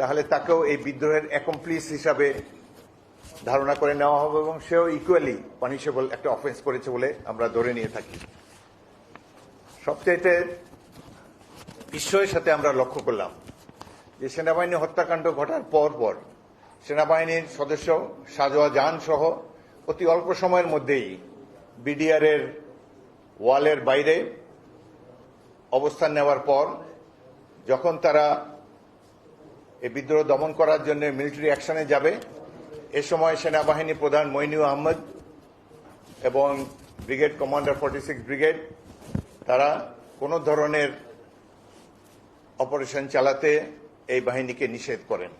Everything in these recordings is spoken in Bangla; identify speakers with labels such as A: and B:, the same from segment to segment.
A: তাহলে তাকেও এই বিদ্রোহের অ্যাকমপ্লিস হিসাবে ধারণা করে নেওয়া হবে এবং সেও ইকুয়ালি পানিশেবল একটা অফেন্স করেছে বলে আমরা ধরে নিয়ে থাকি। সবচাইতে বিস্ময়ের সাথে আমরা লক্ষ্য করলাম যে সেনাবাহিনী হত্যাকাণ্ড ঘটার পর পর সেনাবাহিনীর সদস্য সাজোয়া জাহান সহ অতি অল্প সময়ের মধ্যেই বিডিআর এর ওয়ালের বাইরে অবস্থান নেওয়ার পর যখন তারা এই বিদ্রোহ দমন করার জন্য মিলিটারি অ্যাকশনে যাবে। এ সময় সেনাবাহিনী প্রধান মইনু আহমদ এবং brigade commander forty six brigade, তারা কোনো ধরনের অপারেশন চালাতে এই বাহিনীকে নিষেধ করেন।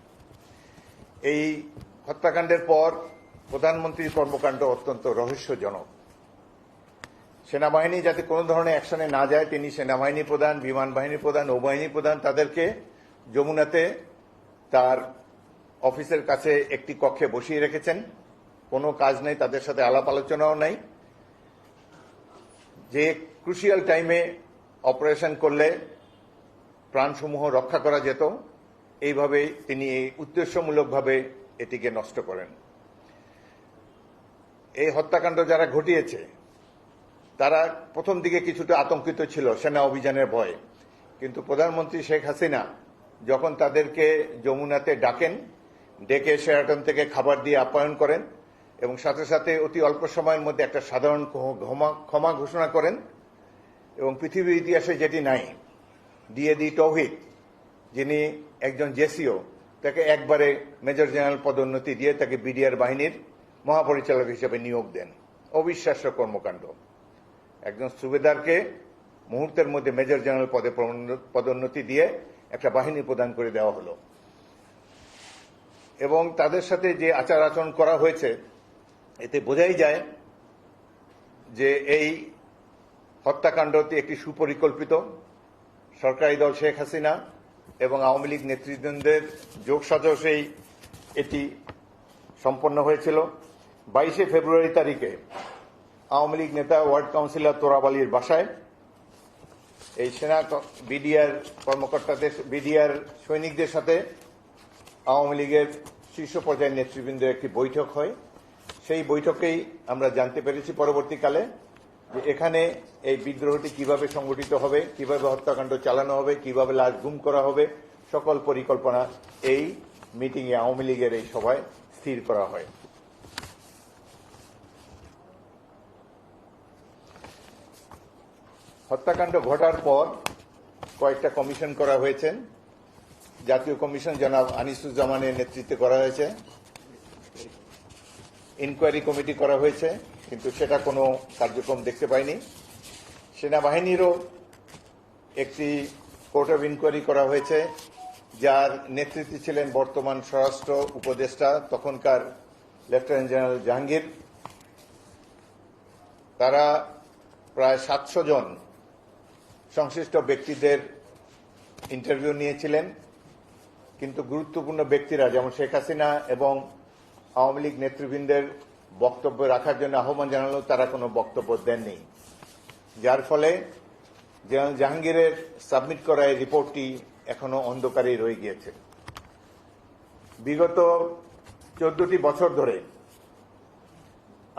A: এই হত্যাকাণ্ডের পর প্রধানমন্ত্রীর কর্মকাণ্ড অত্যন্ত রহস্যজনক। সেনাবাহিনী যাতে কোনো ধরনের অ্যাকশনে না যায়, তিনি সেনাবাহিনী প্রধান, বিমান বাহিনী প্রধান, নৌবাহিনী প্রধান, তাদেরকে যমুনাতে তার অফিসের কাছে একটি কক্ষে বসিয়ে রেখেছেন। কোনো কাজ নেই, তাদের সাথে আলাপ আলোচনাও নাই। যে ক্রুশিয়াল টাইমে অপারেশন করলে প্রাণসমূহ রক্ষা করা যেত এইভাবে তিনি এই উদ্দেশ্যমূলকভাবে এটিকে নষ্ট করেন। এই হত্যাকাণ্ড যারা ঘটিয়েছে, তারা প্রথম দিকে কিছুটা আতঙ্কিত ছিল সেনা অভিযানের ভয়ে। কিন্তু প্রধানমন্ত্রী শেখ হাসিনা যখন তাদেরকে যমুনাতে ডাকেন, ডেকে শেরাটন থেকে খাবার দিয়ে আপ্যায়ন করেন এবং সাথে সাথে অতি অল্প সময়ের মধ্যে একটা সাধারণ ক্ষমা ঘোষণা করেন এবং পৃথিবীর ইতিহাসে যেটি নাই, দিয়ে দি তৌহিদ, যিনি একজন জেসিও, তাকে একবারে মেজর জেনারেল পদোন্নতি দিয়ে তাকে বিডিআর বাহিনীর মহাপরিচালক হিসেবে নিয়োগ দেন। অবিশ্বাস্য কর্মকাণ্ড। একজন সুবেদারকে মুহূর্তের মধ্যে মেজর জেনারেল পদে পদোন্নতি দিয়ে একটা বাহিনী প্রদান করে দেওয়া হলো। এবং তাদের সাথে যে আচার আচরণ করা হয়েছে, এতে বোঝাই যায় যে এই হত্যাকাণ্ডটি একটি সুপরিকল্পিত। সরকারি দল শেখ হাসিনা এবং আওয়ামী লীগ নেতৃবৃন্দের যোগসাজশেই এটি সম্পন্ন হয়েছিল। বাইশে ফেব্রুয়ারি তারিখে আওয়ামী লীগ নেতা ওয়ার্ড কাউন্সিলর তোরাবালির বাসায় এই সেনা বিডিআর কর্মকর্তাদের বিডিআর সৈনিকদের সাথে আওয়ামী লীগের শীর্ষ পর্যায়ের নেতৃবৃন্দের একটি বৈঠক হয়। সেই বৈঠকেই আমরা জানতে পেরেছি পরবর্তীকালে যে এখানে এই বিদ্রোহটি কীভাবে সংগঠিত হবে, কীভাবে হত্যাকাণ্ড চালানো হবে, কীভাবে লাশ গুম করা হবে, সকল পরিকল্পনা এই মিটিংয়ে আওয়ামী লীগের এই সভায় স্থির করা হয়। হত্যাকাণ্ড ঘটার পর কয়েকটা কমিশন করা হয়েছে। জাতীয় কমিশন জনাব আনিসুজ্জামানের নেতৃত্বে করা হয়েছে। ইনকোয়ারি কমিটি করা হয়েছে, কিন্তু সেটা কোনো কার্যক্রম দেখতে পাইনি। সেনাবাহিনীরও একটি কোর্ট অফ ইনকোয়ারি করা হয়েছে, যার নেতৃত্বে ছিলেন বর্তমান স্বরাষ্ট্র উপদেষ্টা, তখনকার লেফটেন্যান্ট জেনারেল জাহাঙ্গীর। তারা প্রায় সাতশো জন সংশ্লিষ্ট ব্যক্তিদের ইন্টারভিউ নিয়েছিলেন, কিন্তু গুরুত্বপূর্ণ ব্যক্তিরা যেমন শেখ হাসিনা এবং আওয়ামী লীগ নেতৃবৃন্দের বক্তব্য রাখার জন্য আহ্বান জানালেও তারা কোনো বক্তব্য দেননি। যার ফলে জেনারেল জাহাঙ্গীরের সাবমিট করা এই রিপোর্টটি এখনও অন্ধকারেই রয়ে গিয়েছে। বিগত চোদ্দটি বছর ধরে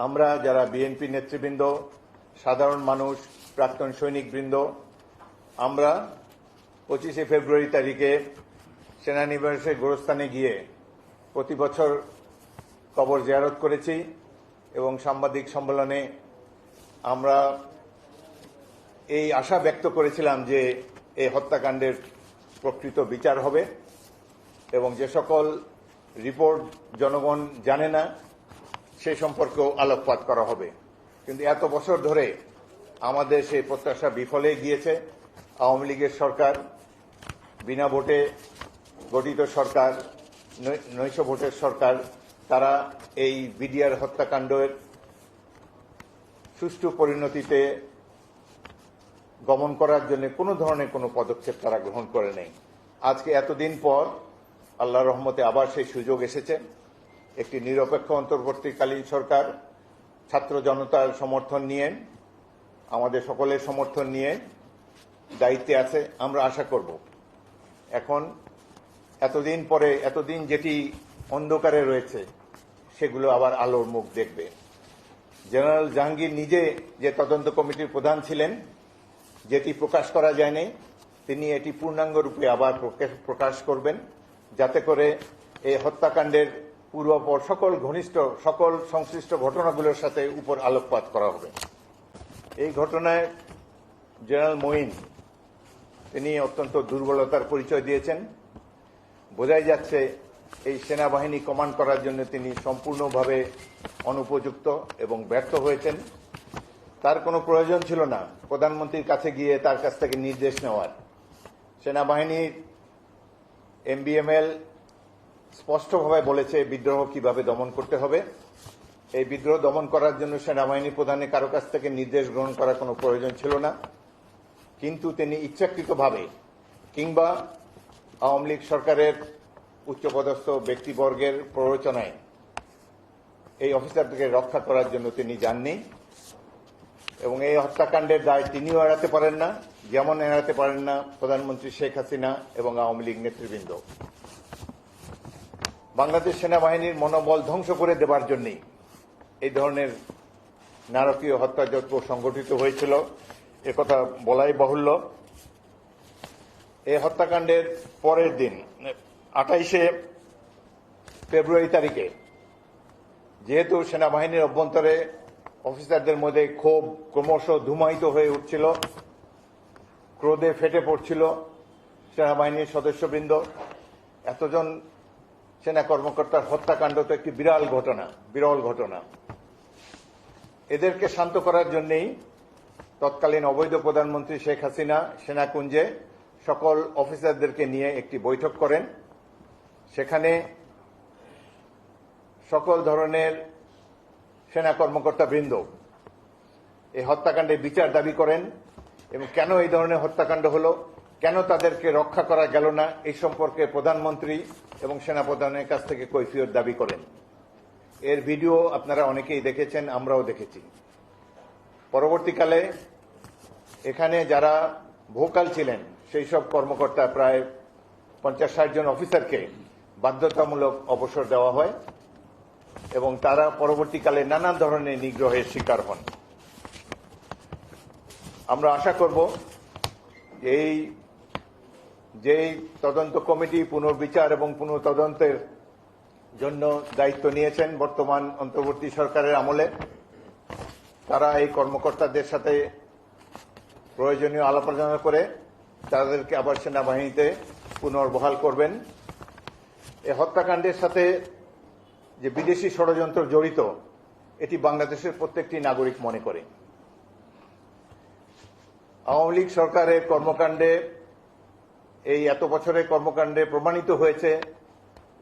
A: আমরা যারা বিএনপি নেতৃবৃন্দ, সাধারণ মানুষ, প্রাক্তন সৈনিকবৃন্দ আমরা পঁচিশে ফেব্রুয়ারি তারিখে সেনানিবাসের গোরস্থানে গিয়ে প্রতি বছর কবর জিয়ারত করেছি এবং সাংবাদিক সম্মেলনে আমরা এই আশা ব্যক্ত করেছিলাম যে এই হত্যাকাণ্ডের প্রকৃত বিচার হবে এবং যে সকল রিপোর্ট জনগণ জানে না, সে সম্পর্কেও আলোকপাত করা হবে। কিন্তু এত বছর ধরে আমাদের সেই প্রত্যাশা বিফলে গিয়েছে। আওয়ামী লীগের সরকার, বিনা ভোটে গঠিত সরকার নৈশ ভোটের সরকার, তারা এই বিডিআর হত্যাকাণ্ডের সুষ্ঠু পরিণতিতে গমন করার জন্য কোনো ধরনের কোনো পদক্ষেপ তারা গ্রহণ করে নেই। আজকে এতদিন পর আল্লাহ রহমতে আবার সেই সুযোগ এসেছে। একটি নিরপেক্ষ অন্তর্বর্তীকালীন সরকার, ছাত্র জনতার সমর্থন নিয়ে, আমাদের সকলের সমর্থন নিয়ে দায়িত্বে আছে, আমরা আশা করব। এখন এতদিন পরে, এতদিন যেটি অন্ধকারে রয়েছে, সেগুলো আবার আলোর মুখ দেখবে। জেনারেল জাহাঙ্গীর নিজে যে তদন্ত কমিটির প্রধান ছিলেন, যেটি প্রকাশ করা যায়নি, তিনি এটি পূর্ণাঙ্গ রূপে আবার প্রকাশ- করবেন, যাতে করে এই হত্যাকাণ্ডের পূর্বপর সকল ঘনিষ্ঠ, সকল সংশ্লিষ্ট ঘটনাগুলোর সাথে উপর আলোকপাত করা হবে। এই ঘটনায় জেনারেল মঈন তিনি অত্যন্ত দুর্বলতার পরিচয় দিয়েছেন। বোঝাই যাচ্ছে, এই সেনাবাহিনী কমান্ড করার জন্য তিনি সম্পূর্ণভাবে অনুপযুক্ত এবং ব্যর্থ হয়েছেন। তার কোনো প্রয়োজন ছিল না। প্রধানমন্ত্রীর কাছে গিয়ে তার কাছ থেকে নির্দেশ নেওয়ার। সেনাবাহিনীর এমবিএমএল স্পষ্টভাবে বলেছে, বিদ্রোহ কীভাবে দমন করতে হবে। এই বিদ্রোহ দমন করার জন্য সেনাবাহিনী প্রধানের কারও কাছ থেকে নির্দেশ গ্রহণ করার কোনো প্রয়োজন ছিল না। কিন্তু তিনি ইচ্ছাকৃতভাবে কিংবা আওয়ামী লীগ সরকারের উচ্চপদস্থ ব্যক্তিবর্গের প্ররোচনায় এই অফিসারদেরকে রক্ষা করার জন্য তিনি যাননি এবং এই হত্যাকাণ্ডের দায় তিনিও এড়াতে পারেন না, যেমন এড়াতে পারেন না প্রধানমন্ত্রী শেখ হাসিনা এবং আওয়ামী লীগ নেতৃবৃন্দ। বাংলাদেশ সেনাবাহিনীর মনোবল ধ্বংস করে দেবার জন্যই এই ধরনের নারকীয় হত্যাযজ্ঞ সংগঠিত হয়েছিল। একথা বলাই বাহুল্য। এই হত্যাকাণ্ডের পরের দিন, আঠাইশে ফেব্রুয়ারি তারিখে, যেহেতু সেনাবাহিনীর অভ্যন্তরে অফিসারদের মধ্যে ক্ষোভ ক্রমশ ধুমায়িত হয়ে উঠছিল, ক্রোধে ফেটে পড়ছিল সেনাবাহিনীর সদস্যবৃন্দ, এতজন সেনা কর্মকর্তার হত্যাকাণ্ড তো একটি বিরাল ঘটনা, বিরল ঘটনা। এদেরকে শান্ত করার জন্যই তৎকালীন অবৈধ প্রধানমন্ত্রী শেখ হাসিনা সেনাকুঞ্জে সকল অফিসারদেরকে নিয়ে একটি বৈঠক করেন। সেখানে সকল ধরনের সেনা কর্মকর্তা বৃন্দ এই হত্যাকাণ্ডে বিচার দাবি করেন এবং কেন এই ধরনের হত্যাকাণ্ড হলো, কেন তাদেরকে রক্ষা করা গেল না, এই সম্পর্কে প্রধানমন্ত্রী এবং সেনাপ্রধানের কাছ থেকে কৈফিয়ত দাবি করেন। এর ভিডিও আপনারা অনেকেই দেখেছেন, আমরাও দেখেছি। পরবর্তীকালে এখানে যারা ভোকাল ছিলেন, সেই সব কর্মকর্তা প্রায় পঞ্চাশ ষাট জন অফিসারকে বাধ্যতামূলক অবসর দেওয়া হয় এবং তারা পরবর্তীকালে নানান ধরনের নিগ্রহের শিকার হন। আমরা আশা করব এই যেই তদন্ত কমিটি পুনর্বিচার এবং পুনঃতদন্তের জন্য দায়িত্ব নিয়েছেন বর্তমান অন্তর্বর্তী সরকারের আমলে, তারা এই কর্মকর্তাদের সাথে প্রয়োজনীয় আলাপ আলোচনা করে তাদেরকে আবার সেনাবাহিনীতে পুনর্বহাল করবেন। এই হত্যাকাণ্ডের সাথে যে বিদেশি ষড়যন্ত্র জড়িত, এটি বাংলাদেশের প্রত্যেকটি নাগরিক মনে করে। আওয়ামী লীগ সরকারের কর্মকাণ্ডে, এই এত বছরের কর্মকাণ্ডে প্রমাণিত হয়েছে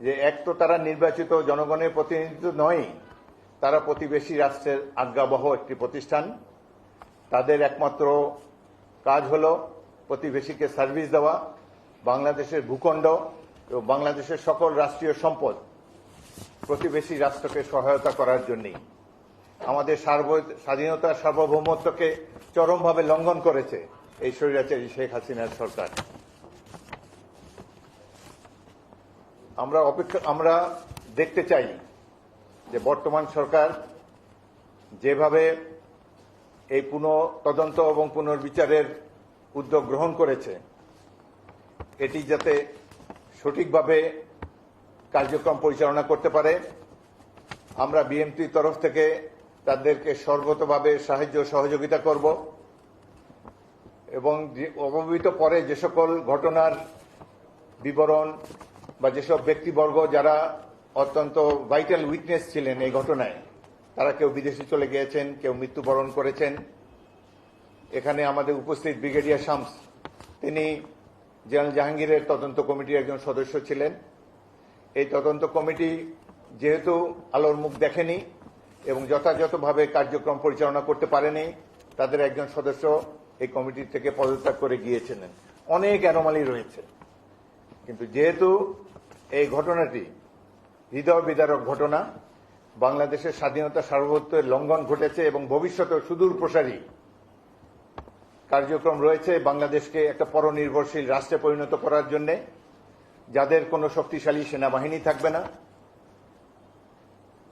A: যে এক তো তারা নির্বাচিত জনগণের প্রতিনিধিত্ব নয়, তারা প্রতিবেশী রাষ্ট্রের আজ্ঞাবহ একটি প্রতিষ্ঠান। তাদের একমাত্র কাজ হল প্রতিবেশীকে সার্ভিস দেওয়া, বাংলাদেশের ভূখণ্ড এবং বাংলাদেশের সকল রাষ্ট্রীয় সম্পদ প্রতিবেশী রাষ্ট্রকে সহায়তা করার জন্যই। আমাদের স্বাধীনতার সার্বভৌমত্বকে চরমভাবে লঙ্ঘন করেছে এই স্বৈরাচারী শেখ হাসিনার সরকার। আমরা অপেক্ষা, আমরা দেখতে চাই যে বর্তমান সরকার যেভাবে এই পুনঃ তদন্ত এবং পুনর্বিচারের উদ্যোগ গ্রহণ করেছে, এটি যাতে সঠিকভাবে কার্যক্রম পরিচালনা করতে পারে। আমরা বিএনপির তরফ থেকে তাদেরকে সর্বতভাবে সাহায্য সহযোগিতা করব এবং অবহিত পরে যে সকল ঘটনার বিবরণ বা যেসব ব্যক্তিবর্গ যারা অত্যন্ত ভাইটাল উইটনেস ছিলেন এই ঘটনায় তারা কেউ বিদেশে চলে গিয়েছেন, কেউ মৃত্যুবরণ করেছেন। এখানে আমাদের উপস্থিত ব্রিগেডিয়ার শামস। তিনি জেনারেল জাহাঙ্গীরের তদন্ত কমিটির একজন সদস্য ছিলেন। এই তদন্ত কমিটি যেহেতু আলোর মুখ দেখেনি এবং যথাযথভাবে কার্যক্রম পরিচালনা করতে পারেনি, তাদের একজন সদস্য এই কমিটি থেকে পদত্যাগ করে গিয়েছিলেন। অনেক অ্যানোমালি রয়েছে। কিন্তু যেহেতু এই ঘটনাটি হৃদয় বিদারক ঘটনা বাংলাদেশের স্বাধীনতা সার্বভৌমত্বের লঙ্ঘন ঘটেছে এবং ভবিষ্যতে সুদূর প্রসারী কার্যক্রম রয়েছে বাংলাদেশকে একটা পরনির্ভরশীল রাষ্ট্রে পরিণত করার জন্য, যাদের কোনো শক্তিশালী সেনাবাহিনী থাকবে না।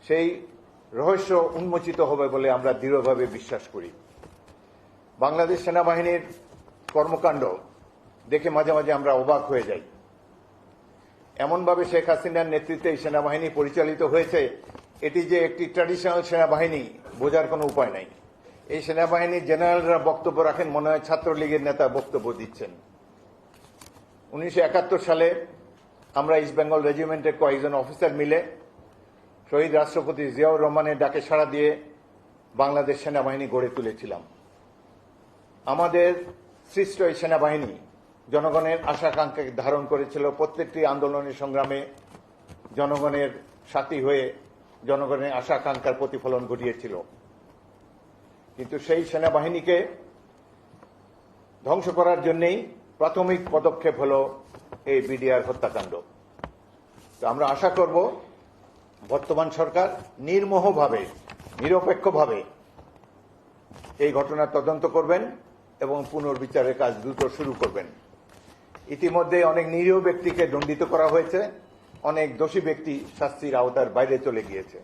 A: সেই রহস্য উন্মোচিত হবে বলে আমরা দৃঢ়ভাবে বিশ্বাস করি। বাংলাদেশ সেনাবাহিনীর কর্মকাণ্ড দেখে মাঝে মাঝে আমরা অবাক হয়ে যাই। এমনভাবে শেখ হাসিনার নেতৃত্বে এই সেনাবাহিনী পরিচালিত হয়েছে এটি যে একটি ট্র্যাডিশনাল সেনাবাহিনী, বোঝার কোনো উপায় নাই। এই সেনাবাহিনীর জেনারেলরা বক্তব্য রাখেন, মনে হয় ছাত্রলীগের নেতা বক্তব্য দিচ্ছেন। উনিশশো একাত্তর সালে আমরা ইস্ট বেঙ্গল রেজিমেন্টের কয়েকজন অফিসার মিলে শহীদ রাষ্ট্রপতি জিয়াউর রহমানের ডাকে সাড়া দিয়ে বাংলাদেশ সেনাবাহিনী গড়ে তুলেছিলাম। আমাদের সৃষ্ট এই সেনাবাহিনী জনগণের আশাকাঙ্ক্ষাকে ধারণ করেছিল। প্রত্যেকটি আন্দোলনের সংগ্রামে জনগণের সাথী হয়ে জনগণের আশাকাঙ্ক্ষার প্রতিফলন ঘটিয়েছিল। কিন্তু সেই সেনাবাহিনীকে ধ্বংস করার জন্যই প্রাথমিক পদক্ষেপ হল এই বিডিআর হত্যাকাণ্ড। তো আমরা আশা করব, বর্তমান সরকার নির্মোহভাবে, নিরপেক্ষভাবে এই ঘটনার তদন্ত করবেন এবং পুনর্বিচারের কাজ দ্রুত শুরু করবেন। ইতিমধ্যে অনেক নিরীহ ব্যক্তিকে দণ্ডিত করা হয়েছে। অনেক দোষী ব্যক্তি শাস্তির আওতার বাইরে চলে গিয়েছে।